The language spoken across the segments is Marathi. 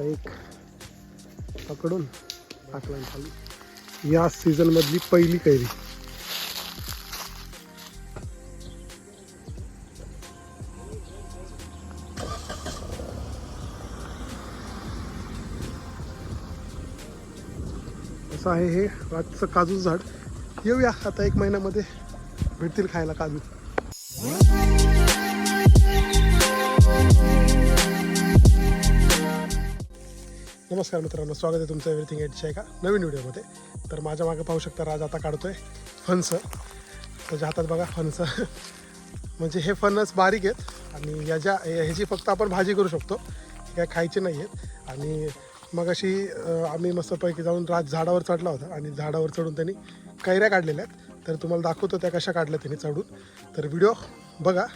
आता एक पकडून टाकला खाली या सीझन मधली पहिली कैरी. असं आहे हे रातचं काजू झाड. येऊया आता एक महिन्यामध्ये भेटतील खायला काजू. नमस्कार मित्रांनो स्वागत आहे तुमचं एव्हरीथिंग एटच्या एका नवीन व्हिडिओमध्ये. तर माझ्या मागे पाहू शकता राज आता काढतोय फणसं. त्याच्या हातात बघा फणसं. म्हणजे हे फणस बारीक आहेत आणि याच्या ह्याची फक्त आपण भाजी करू शकतो. काय खायचे नाही आहेत. आणि मग अशी आम्ही मस्तपैकी जाऊन राज झाडावर चढला होता आणि झाडावर चढून त्यांनी कैऱ्या काढलेल्या आहेत. तर तुम्हाला दाखवतो त्या कशा काढल्या त्यांनी चढून. तर व्हिडिओ बघा.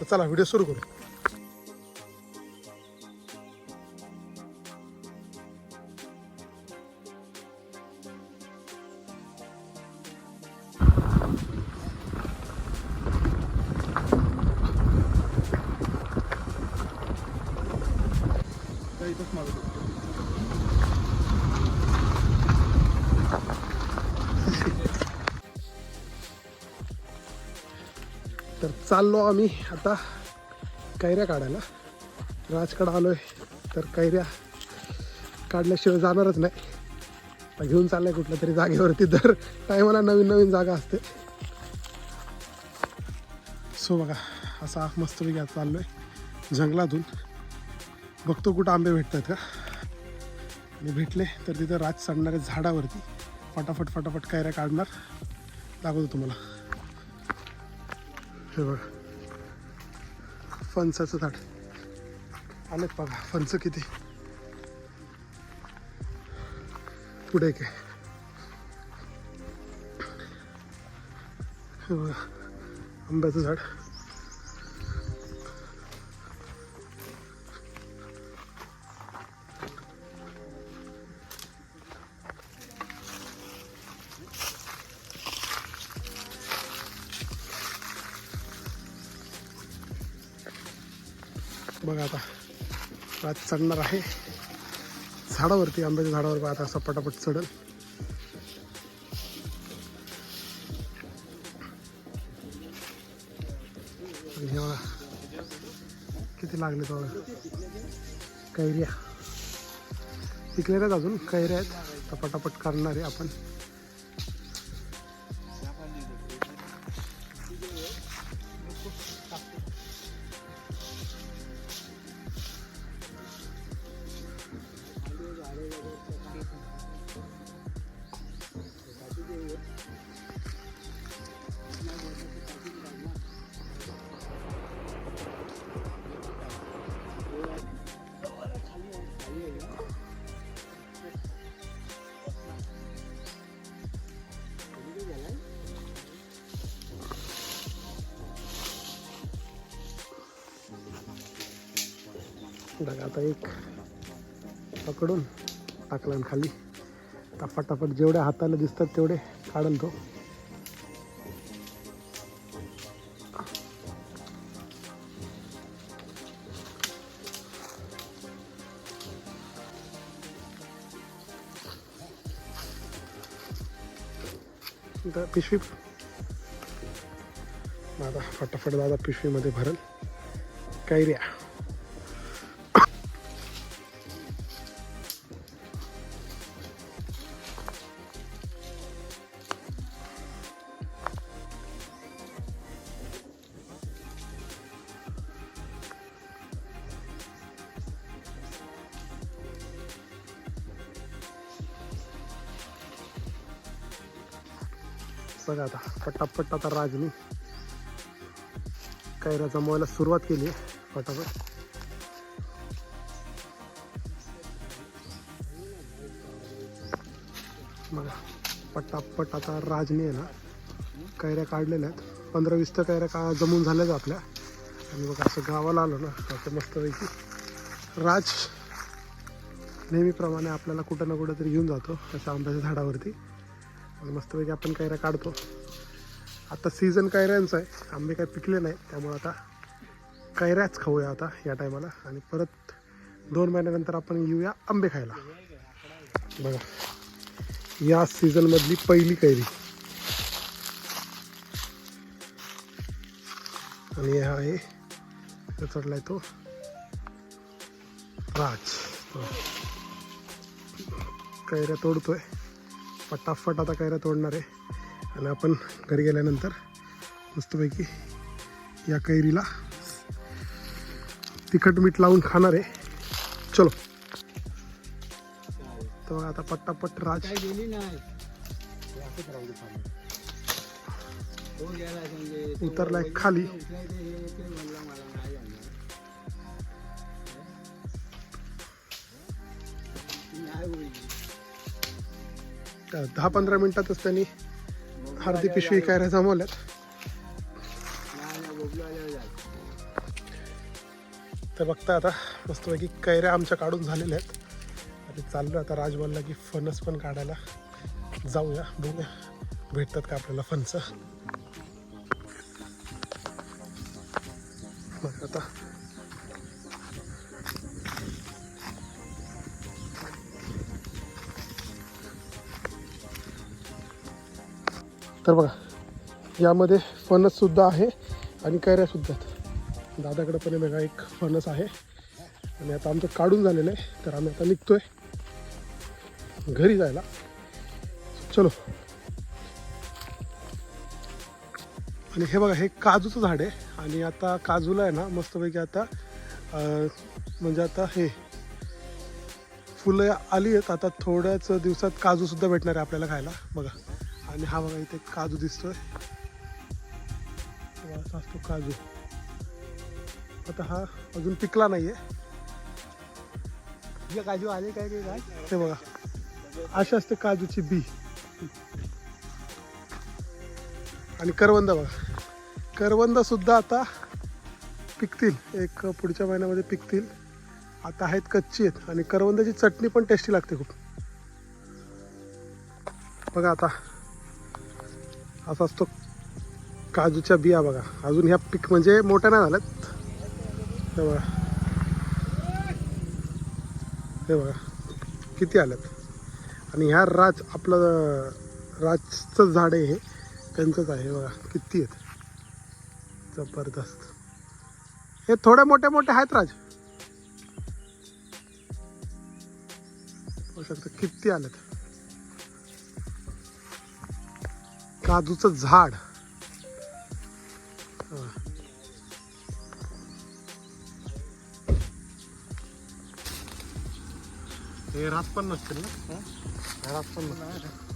तर चला व्हिडिओ सुरू करू. तर चाललो आम्ही आता कैऱ्या काढायला. राजकडं आलोय तर कैऱ्या काढल्याशिवाय जाणारच नाही. आता घेऊन चाललाय कुठल्या तरी जागेवरती दर टायमाला नवीन नवीन जागा असते. सो बघा असा मस्तपैकी चाललो चाललोय जंगलातून. बघतो कुठं आंबे भेटतात का. आणि भेटले तर तिथं राज चढणाऱ्या झाडावरती फटाफट फटाफट कायऱ्या काढणार. दाखवतो तुम्हाला. हे बघा. फणसाचं झाड. आलेत बघा. फणसं किती. पुढे काय हे बघा. आंब्याचं झाड. बघा आता. रात चढणार आहे. झाडावरती आंब्याच्या झाडावर बघा आता असं पटापट चढल. किती लागले तो कैऱ्या. पिकलेल्या आहेत अजून कैऱ्या आहेत. आता पटापट करणार आहे आपण. बघा आता एक पकडून टाकला आणि खाली. आता फटाफट जेवढ्या हाताला दिसतात तेवढे काढल तो. पिशवी. दादा फटाफट दादा पिशवीमध्ये भरल. कैऱ्या. बघा आता पटापट आता राजनी कैऱ्या जमवायला सुरुवात केली आहे पटापट. बघा पटापट आता राजनी आहे ना कैऱ्या काढलेल्या आहेत. पंधरा वीस तर कैऱ्या का जमून झाल्याच आपल्या. आणि बघा असं गावाला आलो ना असं मस्तपैकी. राज नेहमीप्रमाणे आपल्याला कुठं ना कुठं तरी घेऊन जातो अशा आंब्याच्या झाडावरती. आणि मस्तपैकी आपण कैऱ्या काढतो. आता सीझन कैऱ्यांचा आहे. आंबे काय पिकले नाही. त्यामुळे आता कैऱ्याच खाऊया आता या टायमाला आणि परत दोन महिन्यानंतर आपण येऊया आंबे खायला. बघा. या सीझनमधली पहिली कैरी. आणि हा आहे चढला आहे तो राज. कैऱ्या तोडतोय. पटाफट आता कैऱ्या तोडणार आहे. आणि आपण घरी गेल्यानंतर मस्तपैकी या कैरीला तिखट मीठ लावून खाणार आहे. चलो. तर आता पट्टापट राज. तो तो उतरलाय खाली. दहा पंधरा मिनिटातच त्यांनी अर्धी पिशवी कैऱ्या जमवल्यात. तर बघता आता मस्तपैकी कैऱ्या आमच्या काढून झालेल्या आहेत. आणि चाललो आता राज की फणस पण काढायला जाऊया. बघूया भेटतात का आपल्याला फणस. मग आता तर बघा यामध्ये फणससुद्धा आहे आणि कैऱ्यासुद्धा आहेत. दादाकडे पण बघा एक फणस आहे. आणि आता आमचं काढून झालेलं आहे. तर आम्ही आता निघतो आहे घरी जायला. चलो. आणि हे बघा हे काजूचं झाड आहे. आणि आता काजूला आहे ना मस्तपैकी आता म्हणजे आता हे फुलं आली आहेत. आता थोड्याच दिवसात काजूसुद्धा भेटणार आहे आपल्याला खायला. बघा. आणि हा बघा इथे काजू दिसतोय. असा असतो काजू. आता हा अजून पिकला नाहीये. काजू आले काय ते काय ते बघा. अशी असते काजूची बी. आणि करवंद बघा. करवंद सुद्धा आता पिकतील. एक पुढच्या महिन्यामध्ये पिकतील. आता आहेत कच्ची आहेत. आणि करवंदाची चटणी पण टेस्टी लागते खूप. बघा आता. असा असतो काजूच्या बिया बघा. अजून ह्या पीक म्हणजे मोठ्या नाही झाल्यात. हे बघा. हे बघा. किती आल्यात? आणि ह्या राज आपलं राजचं झाड आहे हे. त्यांचंच आहे. बघा. किती आहेत? जबरदस्त. हे थोडे मोठे मोठे आहेत राज. किती आल्यात. काजूचं झाड. हा. रात पण नसतील ना? हे? रात पण नसतील.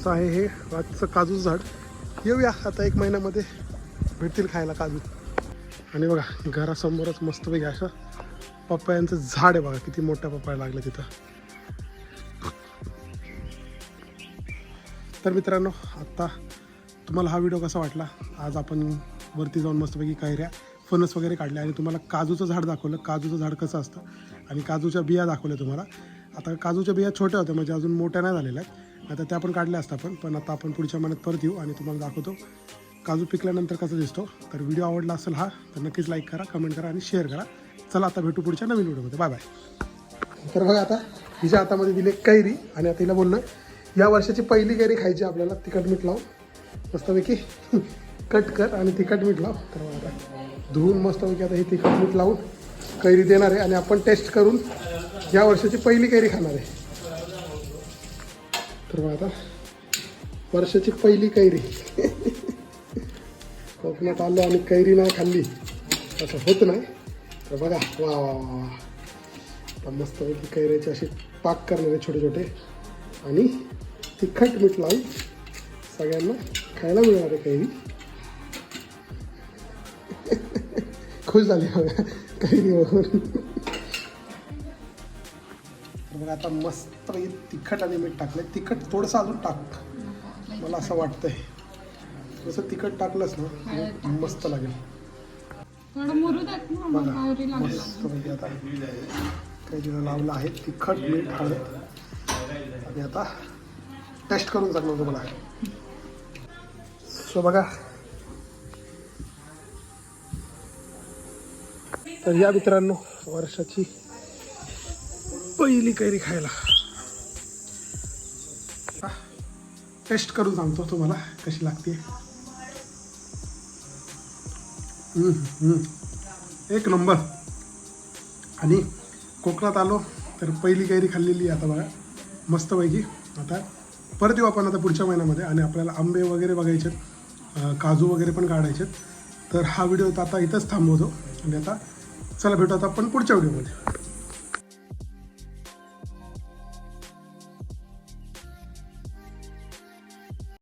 असं आहे हे आजचं काजूचं झाड. येऊया आता एक महिन्यामध्ये. भेटतील खायला काजू. आणि बघा घरासमोरच मस्तपैकी असं पपयांचं झाड आहे बघा किती मोठ्या पप्पाया लागलं तिथं. तर मित्रांनो आत्ता तुम्हाला हा व्हिडिओ कसा वाटला? आज आपण वरती जाऊन मस्तपैकी कैऱ्या फणस वगैरे काढल्या आणि तुम्हाला काजूचं झाड दाखवलं. काजूचं झाड कसं असतं आणि काजूच्या बिया दाखवल्या तुम्हाला. आता काजूच्या बिया छोट्या होत्या म्हणजे अजून मोठ्या नाही झालेल्या आहेत. आता त्या पण काढल्या असतात पण. पण आता आपण पुढच्या महिन्यात परत येऊ आणि तुम्हाला दाखवतो काजू पिकल्यानंतर कसं दिसतो. तर व्हिडिओ आवडला असेल हा तर नक्कीच लाईक करा कमेंट करा आणि शेअर करा. चला आता भेटू पुढच्या नवीन व्हिडिओमध्ये. बाय बाय तर बघा आता हिच्या हातामध्ये दिले कैरी आणि आता हिला बोलणं या वर्षाची पहिली कैरी खायची आपल्याला तिखट मीठ लावून. मस्तपैकी कट कर आणि तिखट मीठ लाव. तर बघा आता धुवून मस्तपैकी आता हे तिखट मीठ लावून कैरी देणार आहे आणि आपण टेस्ट करून या वर्षाची पहिली कैरी खाणार आहे. तर आता वर्षाची पहिली कैरी. कोकणात आलो आणि कैरी नाही खाल्ली. असं होत नाही. तर बघा वा वा वा वा. आता मस्तपैकी कैऱ्याचे असे पाक करणारे छोटे छोटे आणि तिखट मीठ लावून सगळ्यांना खायला मिळणार आहे कैरी. खुश झाली बघा. बघून तर बघा आता मस्त तिखट आणि मीठ टाकलं तिखट थोडंसं अजून टाक. मला असं वाटतंय. जसं तिखट टाकलंस ना मस्त लागेल. मग बघा मस्त म्हणजे आता काही तिला लावलं आहे. तिखट मीठ हळद. आणि आता टेस्ट करून सांगणार तुम्हाला. सो बघा तर या मित्रांनो वर्षाची पहिली कैरी खायला. टेस्ट करून सांगतो तुम्हाला कशी लागते एक नंबर. आणि कोकणात आलो तर पहिली कैरी खाल्लेली आता बघा. मस्तपैकी. आता परत येऊ आपण आता पुढच्या महिन्यामध्ये. आणि आपल्याला आंबे वगैरे बघायचे काजू वगैरे पण काढायचे आहेत. तर हा व्हिडिओ आता इथंच थांबवतो. आणि आता चला भेटू आता आपण पुढच्या व्हिडिओमध्ये.